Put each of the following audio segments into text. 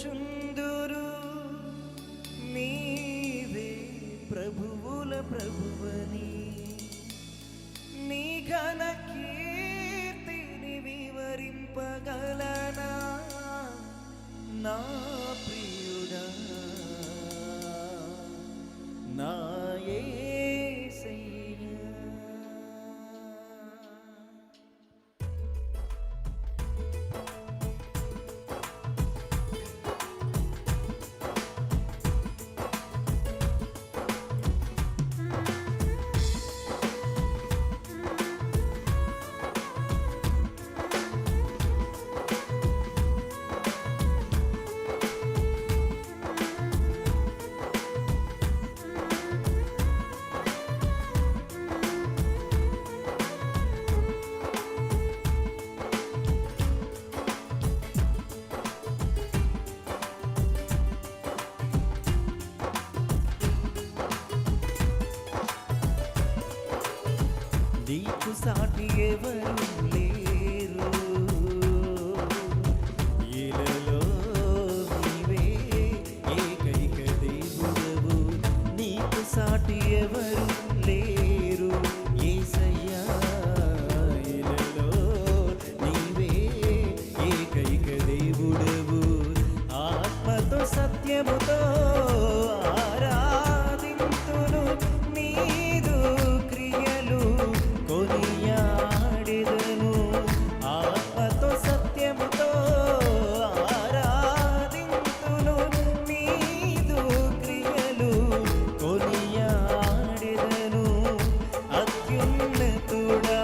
saçın నాకు సాటి ఎవరు లేరు. ఇలలో నీవే ఏకైక దేవుడవు. నీకు సాటి ఎవరు ఉన్నతుడా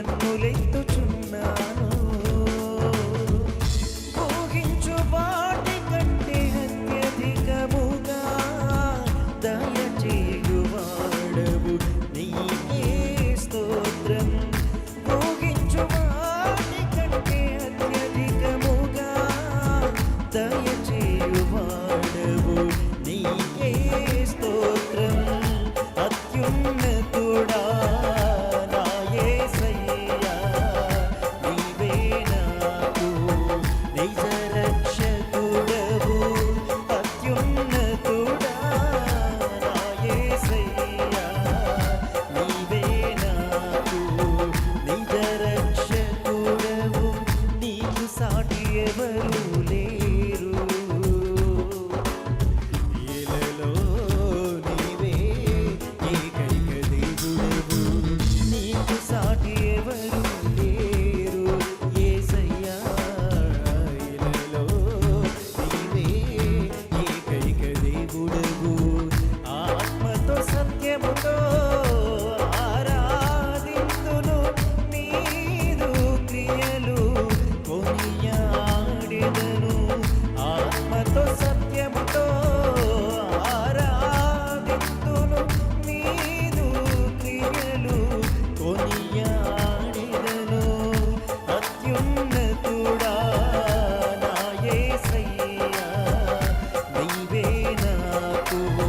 తట్టు Google. you.